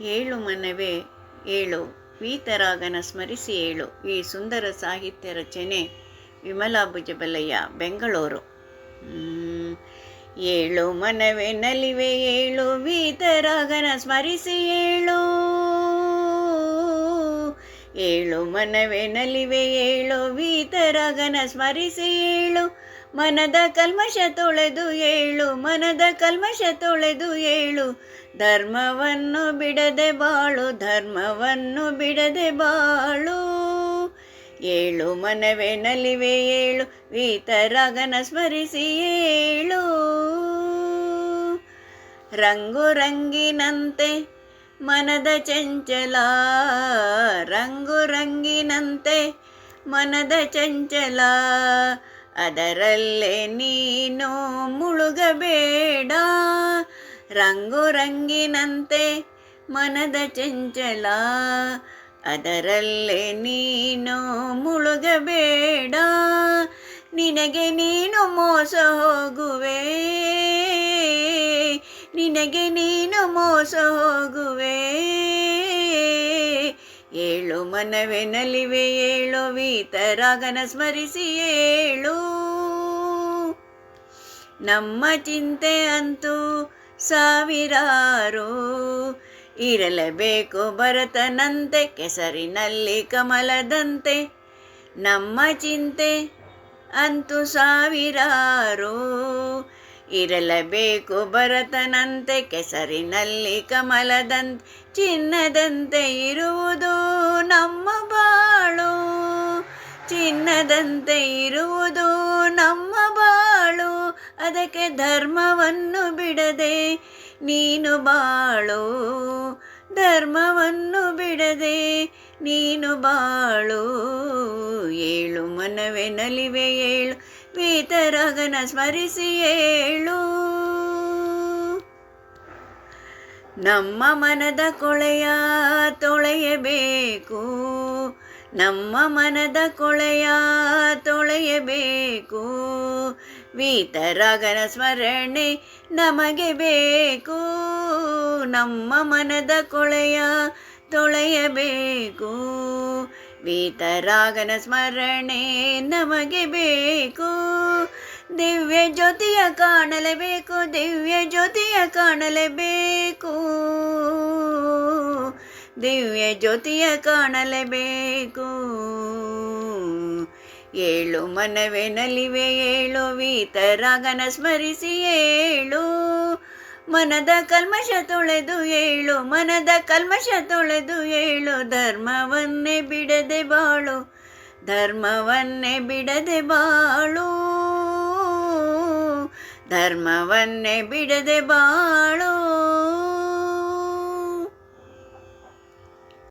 ಏಳು ಮನವೇ ಏಳು. ವೀತರಾಗನ ಸ್ಮರಿಸಿ ಏಳು. ಈ ಸುಂದರ ಸಾಹಿತ್ಯ ರಚನೆ ವಿಮಲಾ ಭುಜಬಲಯ್ಯ ಬೆಂಗಳೂರು ಏಳು ಮನವೇ ನಲಿವೆ ಏಳು. ವೀತರಾಗನ ಸ್ಮರಿಸಿ ಏಳು. ಏಳು ಮನವೇ ನಲಿವೆ, ಏಳು ವೀತರಗನ ಸ್ಮರಿಸಿ, ಏಳು ಮನದ ಕಲ್ಮಶ ತೊಳೆದು, ಏಳು ಮನದ ಕಲ್ಮಶ ತೊಳೆದು, ಏಳು ಧರ್ಮವನ್ನು ಬಿಡದೆ ಬಾಳು, ಧರ್ಮವನ್ನು ಬಿಡದೆ ಬಾಳು. ಏಳು ಮನವೇ ನಲಿವೆ, ಏಳು ವೀತರಗನ ಸ್ಮರಿಸಿ, ಏಳು ರಂಗು ರಂಗಿನಂತೆ ಮನದ ಚಂಚಲ ರಂಗು ರಂಗಿನಂತೆ ಮನದ ಚಂಚಲ, ಅದರಲ್ಲೇ ನೀನು ಮುಳುಗಬೇಡ. ರಂಗು ರಂಗಿನಂತೆ ಮನದ ಚಂಚಲ, ಅದರಲ್ಲೇ ನೀನು ಮುಳುಗಬೇಡ. ನಿನಗೆ ನೀನು ಮೋಸ ಹೋಗುವೆ, ನಿನಗೆ ನೀನು ಮೋಸ ಹೋಗುವೆ. ಏಳು ಮನವೆ ನಲಿವೆ ಏಳು ವೀತರಾಗನ ಸ್ಮರಿಸಿ, ಏಳು. ನಮ್ಮ ಚಿಂತೆ ಅಂತೂ ಸಾವಿರಾರು. ಇರಲೇಬೇಕು ಭರತನಂತೆ, ಕೆಸರಿನಲ್ಲಿ ಕಮಲದಂತೆ. ನಮ್ಮ ಚಿಂತೆ ಅಂತೂ ಸಾವಿರಾರು. ಇರಲೇಬೇಕು ಭರತನಂತೆ ಕೆಸರಿನಲ್ಲಿ ಕಮಲದಂತೆ, ಚಿನ್ನದಂತೆ ಇರುವುದು ನಮ್ಮ ಬಾಳು. ಚಿನ್ನದಂತೆ ಇರುವುದು ನಮ್ಮ ಬಾಳು, ಅದಕ್ಕೆ ಧರ್ಮವನ್ನು ಬಿಡದೆ ನೀನು ಬಾಳು. ಧರ್ಮವನ್ನು ಬಿಡದೆ ನೀನು ಬಾಳು. ಏಳು ಮನವೆ ನಲಿವೆ ಏಳು ವೀತರಾಗನ ಸ್ಮರಿಸಿ ಏಳು. ನಮ್ಮ ಮನದ ಕೊಳೆಯ ತೊಳೆಯಬೇಕು ನಮ್ಮ ಮನದ ಕೊಳೆಯ ತೊಳೆಯಬೇಕು ವೀತರಾಗನ ಸ್ಮರಣೆ ನಮಗೆ ಬೇಕು. ನಮ್ಮ ಮನದ ಕೊಳೆಯ ತೊಳೆಯಬೇಕು ವೀತರಾಗನ ಸ್ಮರಣೆ ನಮಗೆ ಬೇಕು. ದಿವ್ಯ ಜ್ಯೋತಿಯ ಕಾಣಲೇಬೇಕು ದಿವ್ಯ ಜ್ಯೋತಿಯ ಕಾಣಲೇಬೇಕು ದಿವ್ಯ ಜ್ಯೋತಿಯ ಕಾಣಲೇಬೇಕು ಏಳು ಮನವೇ ನಲಿವೆ, ಏಳು ವೀತರಾಗನ ಸ್ಮರಿಸಿ, ಏಳು ಮನದ ಕಲ್ಮಶ ತೊಳೆದು ಏಳು, ಮನದ ಕಲ್ಮಶ ತೊಳೆದು ಏಳು, ಧರ್ಮವನ್ನೇ ಬಿಡದೆ ಬಾಳು, ಧರ್ಮವನ್ನೇ ಬಿಡದೆ ಬಾಳು, ಧರ್ಮವನ್ನೇ ಬಿಡದೆ ಬಾಳು.